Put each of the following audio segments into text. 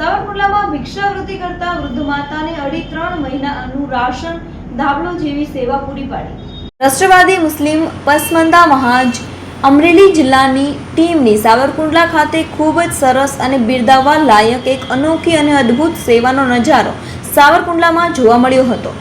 સાવરકુંડલામાં ભિક્ષાવૃત્તિ કરતા વૃદ્ધ માતાને અઢી ત્રણ મહિનાનું રાશન ધાબળો જેવી સેવા પૂરી પાડી. રાષ્ટ્રવાદી મુસ્લિમ પસમંદા મહાજ અમરેલી જિલ્લાની ટીમની સાવરકુંડલા ખાતે ખૂબ જ સરસ અને બિરદાવવા લાયક એક અનોખી અને અદ્ભુત સેવાનો નજારો સાવરકુંડલામાં જોવા મળ્યો હતો.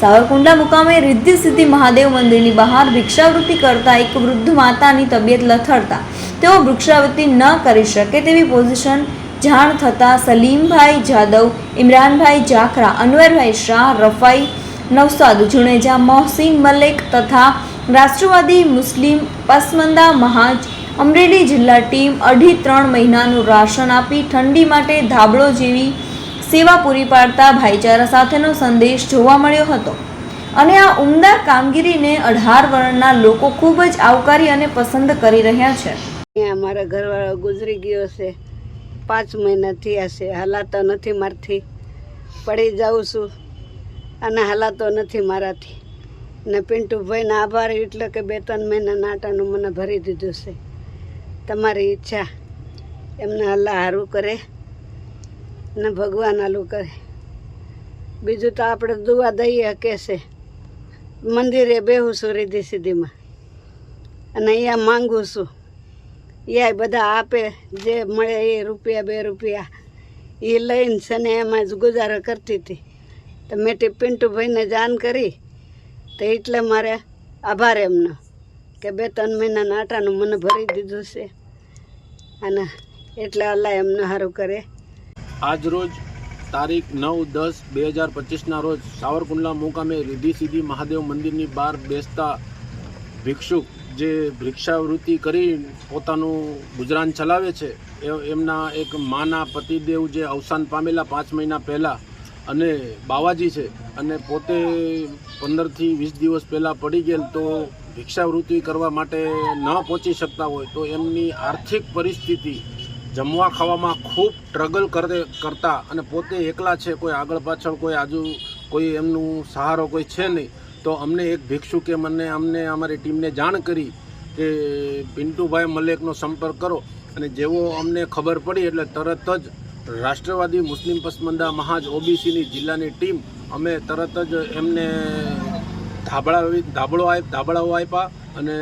સાવરકુંડલા મુકામે રિદ્ધિ સિદ્ધિ મહાદેવ મંદિરની બહાર ભિક્ષાવૃત્તિ કરતા એક વૃદ્ધ માતાની તબિયત લથડતા તેઓ ભિક્ષાવૃત્તિ ન કરી શકે તેવી પોઝિશન જાણ થતાં સલીમભાઈ જાદવ, ઇમરાનભાઈ જાખરા, અનવરભાઈ શાહ, રફાઈ નવસાદ જુણેજા મોહસિન મલેક તથા રાષ્ટ્રવાદી મુસ્લિમ પસમંદા મહાજ, અમરેલી જિલ્લા ટીમ અઢી ત્રણ મહિનાનું રાશન આપી ઠંડી માટે ધાબળો જેવી સેવા પૂરી પાડતા ભાઈચારા સાથેનો સંદેશ જોવા મળ્યો હતો. અને આ ઉમદા કામગીરીને અઢાર વર્ણના લોકો ખૂબ જ આવકારી અને પસંદ કરી રહ્યા છે. અમારા ઘરવાળો ગુજરી ગયો છે. પાંચ મહિના થયા છે. હલાતો નથી મારથી. પડી જાઉં છું અને હલાતો નથી મારાથી. ને પિન્ટુભાઈને આભાર એટલે કે બે ત્રણ મહિના નાટાનું મને ભરી દીધું છે. તમારી ઈચ્છા એમને હલ્લા સારું કરે ને ભગવાન આલું કરે. બીજું તો આપણે દુવા દઈએ કે મંદિરે બેહું છું રીધી સીધીમાં. અને અહીંયા માંગુ છું એ બધા આપે, જે મળે એ રૂપિયા, બે રૂપિયા. એ લઈને છે એમાં જ ગુજારો કરતી હતી. તો મેં તે પિન્ટુભાઈને જાણ કરી, તો એટલે મારે આભાર એમનો, કે બે ત્રણ મહિનાના આટાનું મને ભરી દીધું છે. અને એટલે અલ્લાહ એમને સારું કરે. આજ રોજ તારીખ નવ દસ બે હજાર પચીસના રોજ સાવરકુંડલા મુકામે રીધી સીધી મહાદેવ મંદિરની બહાર બેસતા ભિક્ષુક જે ભિક્ષાવૃત્તિ કરી પોતાનું ગુજરાન ચલાવે છે એમના એક માના પતિદેવ જે અવસાન પામેલા પાંચ મહિના પહેલાં અને બાવાજી છે, અને પોતે પંદરથી વીસ દિવસ પહેલાં પડી ગયેલ તો ભિક્ષાવૃત્તિ કરવા માટે ન પહોંચી શકતા હોય તો એમની આર્થિક પરિસ્થિતિ જમવા ખાવામાં ખૂબ સ્ટ્રગલ કરે, કરતા અને પોતે એકલા છે, કોઈ આગળ પાછળ કોઈ આજુ કોઈ એમનું સહારો કોઈ છે નહીં તો અમને એક ભિક્ષુકે મને અમને અમારી ટીમને જાણ કરી કે પિન્ટુભાઈ મલેકનો સંપર્ક કરો. અને જેવો અમને ખબર પડી એટલે તરત જ રાષ્ટ્રવાદી મુસ્લિમ પસમંદા મહાજ ઓબીસીની જિલ્લાની ટીમ અમે તરત જ એમને ધાબળા ધાબળો ધાબળાઓ આપ્યા અને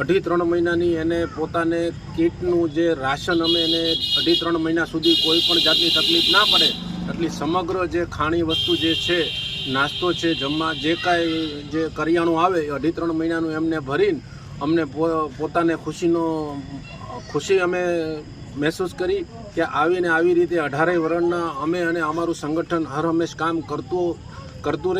અઢી ત્રણ મહિનાની એને પોતાને કીટનું જે રાશન અમે એને અઢી ત્રણ મહિના સુધી કોઈ પણ જાતની તકલીફ ના પડે, એટલી સમગ્ર જે ખાણી વસ્તુ જે છે નાસ્તો છે, જમવા, જે કાંઈ જે કરિયાણું આવે, એ અઢી ત્રણ મહિનાનું એમને ભરીને અમને પોતાને ખુશીનો, ખુશી અમે મહેસૂસ કરી કે આવીને આવી રીતે અઢારેય વર્ણના અમે અને અમારું સંગઠન હર હંમેશ કામ કરતું કરતું